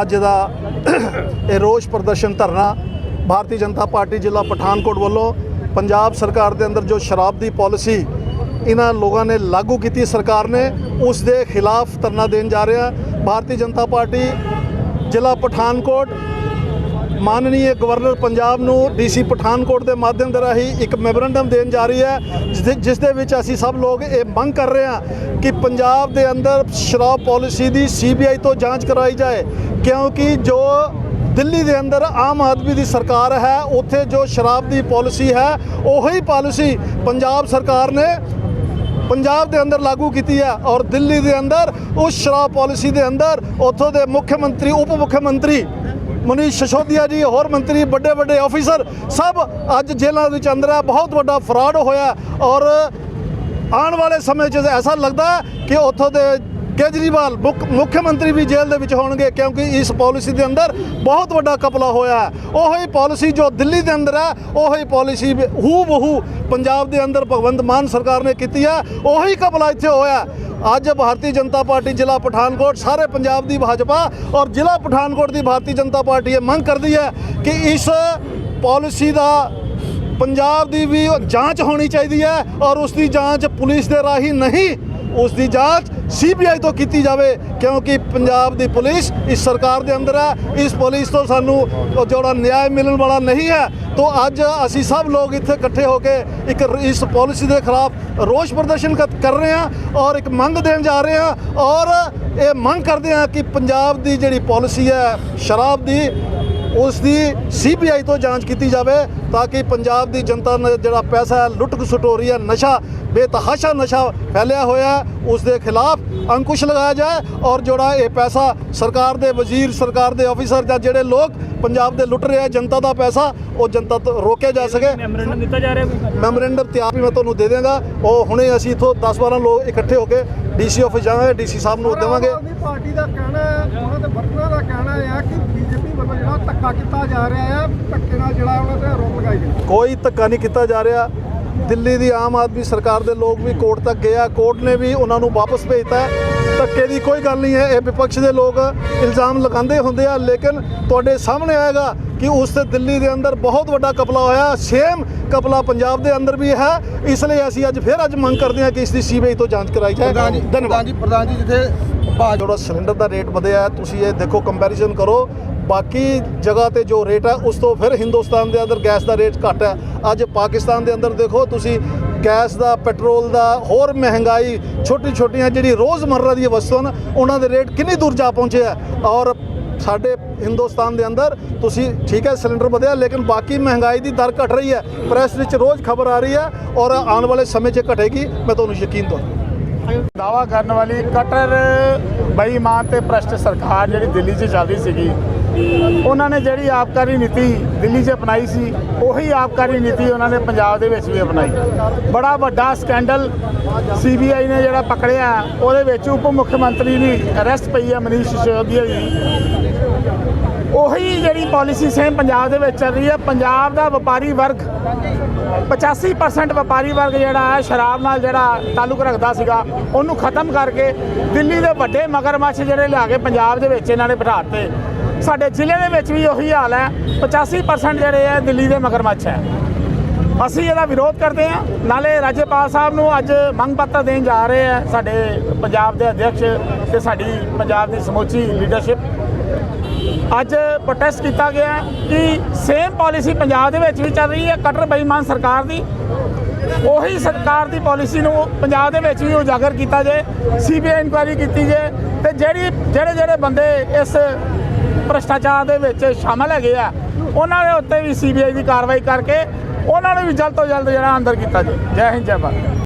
ਅੱਜ ਦਾ ਇਹ ਰੋਸ ਪ੍ਰਦਰਸ਼ਨ ਧਰਨਾ ਭਾਰਤੀ ਜਨਤਾ ਪਾਰਟੀ ਜ਼ਿਲ੍ਹਾ ਪਠਾਨਕੋਟ ਵੱਲੋਂ ਪੰਜਾਬ ਸਰਕਾਰ ਦੇ ਅੰਦਰ ਜੋ ਸ਼ਰਾਬ ਦੀ ਪਾਲਿਸੀ ਇਹਨਾਂ ਲੋਕਾਂ ਨੇ ਲਾਗੂ ਕੀਤੀ, ਸਰਕਾਰ ਨੇ ਉਸ ਦੇ ਖਿਲਾਫ ਧਰਨਾ ਦੇਣ ਜਾ ਰਿਹਾ। ਭਾਰਤੀ ਜਨਤਾ ਪਾਰਟੀ ਜ਼ਿਲ੍ਹਾ ਪਠਾਨਕੋਟ ਮਾਨਨੀय ਗਵਰਨਰ ਪੰਜਾਬ ਨੂੰ ਡੀਸੀ ਪਠਾਨਕੋਟ ਦੇ ਮਾਧਿਅਮ ਦੇ ਰਾਹੀਂ ਇੱਕ ਮੈਮੋਰੰਡਮ ਦੇਣ ਜਾ ਰਹੀ ਹੈ ਜਿਸ ਦੇ- ਜਿਸ ਦੇ ਵਿੱਚ ਅਸੀਂ ਸਭ ਲੋਕ ਇਹ ਮੰਗ ਕਰ ਰਹੇ ਹਾਂ ਕਿ ਪੰਜਾਬ ਦੇ ਅੰਦਰ ਸ਼ਰਾਬ ਪਾਲਿਸੀ ਦੀ ਸੀਬੀਆਈ ਤੋਂ ਜਾਂਚ ਕਰਵਾਈ ਜਾਏ, ਕਿਉਂਕਿ ਜੋ ਦਿੱਲੀ ਦੇ ਅੰਦਰ ਆਮ ਆਦਮੀ ਦੀ ਸਰਕਾਰ ਹੈ, ਉੱਥੇ ਜੋ ਸ਼ਰਾਬ ਦੀ ਪਾਲਿਸੀ ਹੈ, ਉਹੀ ਪਾਲਿਸੀ ਪੰਜਾਬ ਸਰਕਾਰ ਨੇ ਪੰਜਾਬ ਦੇ ਅੰਦਰ ਲਾਗੂ ਕੀਤੀ ਹੈ ਔਰ ਦਿੱਲੀ ਦੇ ਅੰਦਰ ਉਸ ਸ਼ਰਾਬ ਪਾਲਿਸੀ ਦੇ ਅੰਦਰ ਉੱਥੋਂ ਦੇ ਮੁੱਖ ਮੰਤਰੀ, ਉਪ ਮੁੱਖ ਮੰਤਰੀ ਮਨੀਸ਼ ਸਸ਼ੋਦੀਆ ਜੀ, ਹੋਰ ਮੰਤਰੀ, ਵੱਡੇ ਵੱਡੇ ਆਫੀਸਰ ਸਭ ਅੱਜ ਜੇਲ੍ਹਾਂ ਵਿੱਚ ਅੰਦਰ ਹੈ ਬਹੁਤ ਵੱਡਾ ਫਰਾਡ ਹੋਇਆ ਔਰ ਆਉਣ ਵਾਲੇ ਸਮੇਂ 'ਚ ਐਸਾ ਲੱਗਦਾ ਕਿ ਉੱਥੋਂ ਦੇ ਕੇਜਰੀਵਾਲ ਮੁੱਖ ਮੁੱਖ ਮੰਤਰੀ ਵੀ ਜੇਲ੍ਹ ਦੇ ਵਿੱਚ ਹੋਣਗੇ ਕਿਉਂਕਿ ਇਸ ਪਾਲਿਸੀ ਦੇ ਅੰਦਰ ਬਹੁਤ ਵੱਡਾ ਕਪਲਾ ਹੋਇਆ ਹੈ। ਉਹੀ ਪਾਲਿਸੀ ਜੋ ਦਿੱਲੀ ਦੇ ਅੰਦਰ ਹੈ, ਉਹੀ ਪਾਲਿਸੀ ਹੂ ਬਹੂ ਪੰਜਾਬ ਦੇ ਅੰਦਰ ਭਗਵੰਤ ਮਾਨ ਸਰਕਾਰ ਨੇ ਕੀਤੀ ਹੈ, ਉਹੀ ਕਪਲਾ ਇੱਥੇ ਹੋਇਆ ਅੱਜ ਭਾਰਤੀ ਜਨਤਾ ਪਾਰਟੀ ਜ਼ਿਲ੍ਹਾ ਪਠਾਨਕੋਟ, ਸਾਰੇ ਪੰਜਾਬ ਦੀ ਭਾਜਪਾ ਔਰ ਜ਼ਿਲ੍ਹਾ ਪਠਾਨਕੋਟ ਦੀ ਭਾਰਤੀ ਜਨਤਾ ਪਾਰਟੀ ਇਹ ਮੰਗ ਕਰਦੀ ਹੈ ਕਿ ਇਸ ਪਾਲਿਸੀ ਦਾ ਪੰਜਾਬ ਦੀ ਵੀ ਜਾਂਚ ਹੋਣੀ ਚਾਹੀਦੀ ਹੈ ਔਰ ਉਸ ਦੀ ਜਾਂਚ ਪੁਲਿਸ ਦੇ ਰਾਹੀਂ ਨਹੀਂ ਉਸ ਦੀ ਜਾਂਚ ਸੀਬੀਆਈ ਤੋਂ ਕੀਤੀ ਜਾਵੇ, ਕਿਉਂਕਿ ਪੰਜਾਬ ਦੀ ਪੁਲਿਸ ਇਸ ਸਰਕਾਰ ਦੇ ਅੰਦਰ ਹੈ। ਇਸ ਪੁਲਿਸ ਤੋਂ ਸਾਨੂੰ ਜਿਹੜਾ ਨਿਆਂ ਮਿਲਣ ਵਾਲਾ ਨਹੀਂ ਹੈ, ਤੋਂ ਅੱਜ ਅਸੀਂ ਸਭ ਲੋਕ ਇੱਥੇ ਇਕੱਠੇ ਹੋ ਕੇ ਇੱਕ ਇਸ ਪਾਲਿਸੀ ਦੇ ਖਿਲਾਫ ਰੋਸ ਪ੍ਰਦਰਸ਼ਨ ਕਰ ਕਰ ਰਹੇ ਹਾਂ ਔਰ ਇੱਕ ਮੰਗ ਦੇਣ ਜਾ ਰਹੇ ਹਾਂ ਔਰ ਇਹ ਮੰਗ ਕਰਦੇ ਹਾਂ ਕਿ ਪੰਜਾਬ ਦੀ ਜਿਹੜੀ ਪਾਲਿਸੀ ਹੈ, ਸ਼ਰਾਬ ਦੀ ਉਸ ਦੀ ਸੀਬੀਆਈ ਤੋਂ ਜਾਂਚ ਕੀਤੀ ਜਾਵੇ ਤਾਂ ਕਿ ਪੰਜਾਬ ਦੀ ਜਨਤਾ ਨੇ ਜਿਹੜਾ ਪੈਸਾ ਹੈ ਲੁੱਟ ਖਸੁੱਟ ਹੋ ਰਹੀ ਹੈ, ਨਸ਼ਾ, ਬੇਤਹਾਸ਼ਾ ਨਸ਼ਾ ਫੈਲਿਆ ਹੋਇਆ ਉਸ ਦੇ ਖਿਲਾਫ ਅੰਕੁਸ਼ ਲਗਾਇਆ ਜਾਏ ਔਰ ਜਿਹੜਾ ਇਹ ਪੈਸਾ ਸਰਕਾਰ ਦੇ ਵਜ਼ੀਰ, ਸਰਕਾਰ ਦੇ ਅਫੀਸਰ ਜਾਂ ਜਿਹੜੇ ਲੋਕ ਪੰਜਾਬ ਦੇ ਲੁੱਟ ਰਹੇ ਜਨਤਾ ਦਾ ਪੈਸਾ ਉਹ ਜਨਤਾ ਤੋਂ ਰੋਕਿਆ ਜਾ ਸਕੇ। ਮੈਮੋਰੈਂਡਮ ਦਿੱਤਾ ਜਾ ਰਿਹਾ ਕੋਈ? ਮੈਮੋਰੈਂਡਮ ਤਿਆਰ ਵੀ ਮੈਂ ਤੁਹਾਨੂੰ ਦੇ ਦਿਆਂਗਾ। ਉਹ ਹੁਣੇ ਅਸੀਂ ਇਥੋਂ 10-12 ਲੋਕ ਇਕੱਠੇ ਹੋ ਕੇ ਡੀਸੀ ਆਫਿਸ ਜਾਵਾਂਗੇ ਡੀਸੀ ਸਾਹਿਬ ਨੂੰ ਦੇਵਾਂਗੇ। ਪਾਰਟੀ ਦਾ ਕਹਿਣਾ ਹੈ ਉਹਨਾਂ ਦੇ ਵਰਕਰਾਂ ਦਾ ਕਹਿਣਾ ਹੈ ਕਿ ਬੀਜੇਪੀ ਵੱਲੋਂ ਜਿਹੜਾ ਧੱਕਾ ਕੀਤਾ ਜਾ ਰਿਹਾ ਹੈ ਧੱਕੇ ਨਾਲ ਜਿਹੜਾ ਉਹਨਾਂ ਤੇ ਆਰੋਪ ਲਗਾਈ ਜਾਂਦੇ ਕੋਈ ਧੱਕਾ ਨਹੀਂ ਕੀਤਾ ਜਾ ਰਿਹਾ। ਦਿੱਲੀ ਦੀ ਆਮ ਆਦਮੀ ਸਰਕਾਰ ਦੇ ਲੋਕ ਵੀ ਕੋਰਟ ਤੱਕ ਗਏ ਆ। ਕੋਰਟ ਨੇ ਵੀ ਉਹਨਾਂ ਨੂੰ ਵਾਪਸ ਭੇਜਤਾ ਹੈ। ਧੱਕੇ ਦੀ ਕੋਈ ਗੱਲ ਨਹੀਂ ਹੈ ਇਹ ਵਿਪਕਸ਼ ਦੇ ਲੋਕ ਇਲਜ਼ਾਮ ਲਗਾਉਂਦੇ ਹੁੰਦੇ ਆ ਲੇਕਿਨ ਤੁਹਾਡੇ ਸਾਹਮਣੇ ਆਏਗਾ ਕਿ ਉਸ ਤੇ ਦਿੱਲੀ ਦੇ ਅੰਦਰ ਬਹੁਤ ਵੱਡਾ ਕਪਲਾ ਹੋਇਆ ਸੇਮ ਕਪਲਾ ਪੰਜਾਬ ਦੇ ਅੰਦਰ ਵੀ ਹੈ ਇਸ ਲਈ ਅਸੀਂ ਅੱਜ ਫਿਰ ਅੱਜ ਮੰਗ ਕਰਦੇ ਹਾਂ ਕਿ ਇਸ ਦੀ ਸੀਬੀਆਈ ਤੋਂ ਜਾਂਚ ਕਰਾਈ ਜਾਏ। ਧੰਨਵਾਦ। ਜੀ ਪ੍ਰਧਾਨ ਜੀ ਜਿੱਥੇ ਭਾਜ ਜਿਹੜਾ ਸਿਲੰਡਰ ਦਾ ਰੇਟ ਵਧਿਆ ਤੁਸੀਂ ਇਹ ਦੇਖੋ ਕੰਪੈਰੀਜ਼ਨ ਕਰੋ ਬਾਕੀ ਜਗ੍ਹਾ ਤੇ ਜੋ ਰੇਟ ਹੈ ਉਸ ਤੋਂ ਫਿਰ ਹਿੰਦੁਸਤਾਨ ਦੇ ਅੰਦਰ ਗੈਸ ਦਾ ਰੇਟ ਘੱਟ ਹੈ। ਅੱਜ ਪਾਕਿਸਤਾਨ ਦੇ ਅੰਦਰ ਦੇਖੋ ਤੁਸੀਂ ਗੈਸ ਦਾ, ਪੈਟਰੋਲ ਦਾ, ਹੋਰ ਮਹਿੰਗਾਈ ਛੋਟੀ ਛੋਟੀਆਂ ਜਿਹੜੀ ਰੋਜ਼ਮਰਰਾ ਦੀਆਂ ਵਸਤੂਆਂ ਨੇ ਉਹਨਾਂ ਦੇ ਰੇਟ ਕਿੰਨੀ ਦੂਰ ਜਾ ਪਹੁੰਚੇ ਆ। ਔਰ ਸਾਡੇ ਹਿੰਦੁਸਤਾਨ ਦੇ ਅੰਦਰ ਤੁਸੀਂ ਠੀਕ ਹੈ, ਸਿਲੰਡਰ ਵਧਿਆ, ਲੇਕਿਨ ਬਾਕੀ ਮਹਿੰਗਾਈ ਦੀ ਦਰ ਘਟ ਰਹੀ ਹੈ। ਪ੍ਰੈਸ ਵਿੱਚ ਰੋਜ਼ ਖਬਰ ਆ ਰਹੀ ਹੈ ਔਰ ਆਉਣ ਵਾਲੇ ਸਮੇਂ 'ਚ ਘਟੇਗੀ। ਮੈਂ ਤੁਹਾਨੂੰ ਯਕੀਨ ਦਵਾਂ। ਦਾਵਾ ਕਰਨ ਵਾਲੀ ਕਟਰ ਬੇਈਮਾਨ ਤੇ ਭ੍ਰਸ਼ਟ ਸਰਕਾਰ ਜਿਹੜੀ ਦਿੱਲੀ 'ਚ ਚੱਲ ਰਹੀ ਸੀਗੀ ਉਹਨਾਂ ਨੇ ਜਿਹੜੀ ਆਬਕਾਰੀ ਨੀਤੀ ਦਿੱਲੀ 'ਚ ਅਪਣਾਈ ਸੀ, ਉਹੀ ਆਬਕਾਰੀ ਨੀਤੀ ਉਹਨਾਂ ਨੇ ਪੰਜਾਬ ਦੇ ਵਿੱਚ ਵੀ ਅਪਣਾਈ। ਬੜਾ ਵੱਡਾ ਸਕੈਂਡਲ ਸੀਬੀਆਈ ਨੇ ਜਿਹੜਾ ਪਕੜਿਆ, ਉਹਦੇ ਵਿੱਚ ਉਪ ਮੁੱਖ ਮੰਤਰੀ ਦੀ ਅਰੈਸਟ ਪਈ ਹੈ ਮਨੀਸ਼ ਸਿਸੋਦੀਆ ਦੀ ਉਹੀ ਜਿਹੜੀ ਪਾਲਿਸੀ ਸੇਮ ਪੰਜਾਬ ਦੇ ਵਿੱਚ ਚੱਲ ਰਹੀ ਹੈ ਪੰਜਾਬ ਦਾ ਵਪਾਰੀ ਵਰਗ 85% ਵਪਾਰੀ ਵਰਗ ਜਿਹੜਾ ਹੈ, ਸ਼ਰਾਬ ਨਾਲ ਜਿਹੜਾ ਤਾਲੁਕ ਰੱਖਦਾ ਸੀਗਾ, ਉਹਨੂੰ ਖਤਮ ਕਰਕੇ ਦਿੱਲੀ ਦੇ ਵੱਡੇ ਮਗਰਮੱਛ ਜਿਹੜੇ ਲਿਆ ਕੇ ਪੰਜਾਬ ਦੇ ਵਿੱਚ ਇਹਨਾਂ ਨੇ ਬਿਠਾਤੇ ਸਾਡੇ ਜ਼ਿਲ੍ਹੇ ਦੇ ਵਿੱਚ ਵੀ ਉਹੀ ਹਾਲ ਹੈ। 85% ਜਿਹੜੇ ਹੈ ਦਿੱਲੀ ਦੇ ਮਗਰਮੱਛ ਹੈ। ਅਸੀਂ ਇਹਦਾ ਵਿਰੋਧ ਕਰਦੇ ਹਾਂ। ਨਾਲੇ ਰਾਜਪਾਲ ਸਾਹਿਬ ਨੂੰ ਅੱਜ ਮੰਗ ਪੱਤਰ ਦੇਣ ਜਾ ਰਹੇ ਆ ਸਾਡੇ ਪੰਜਾਬ ਦੇ ਅਧਿਕਸ਼ ਤੇ ਸਾਡੀ ਪੰਜਾਬ ਦੀ ਸਮੁੱਚੀ ਲੀਡਰਸ਼ਿਪ ਅੱਜ ਪ੍ਰੋਟੈਸਟ ਕੀਤਾ ਗਿਆ ਕਿ ਸੇਮ ਪਾਲਿਸੀ ਪੰਜਾਬ ਦੇ ਵਿੱਚ ਵੀ ਚੱਲ ਰਹੀ ਹੈ, ਕਟਰ ਬੇਈਮਾਨ ਸਰਕਾਰ ਦੀ। ਉਹੀ ਸਰਕਾਰ ਦੀ ਪਾਲਿਸੀ ਨੂੰ ਪੰਜਾਬ ਦੇ ਵਿੱਚ ਵੀ ਉਜਾਗਰ ਕੀਤਾ ਜਾਏ ਸੀਬੀਆਈ ਇਨਕੁਆਇਰੀ ਕੀਤੀ ਜਾਏ ਤੇ ਜਿਹੜੀ ਜਿਹੜੇ ਜਿਹੜੇ ਬੰਦੇ ਇਸ ਭ੍ਰਸ਼ਟਾਚਾਰ ਦੇ ਵਿੱਚ ਸ਼ਾਮਲ ਹੈਗੇ ਆ, ਉਹਨਾਂ ਦੇ ਉੱਤੇ ਵੀ ਸੀਬੀਆਈ ਦੀ ਕਾਰਵਾਈ ਕਰਕੇ ਉਹਨਾਂ ਨੂੰ ਵੀ ਜਲਦ ਤੋਂ ਜਲਦ ਜਿਹੜਾ ਅੰਦਰ ਕੀਤਾ ਜਾਏ ਜੈ ਹਿੰਦ, ਜੈ ਭਾਰਤ।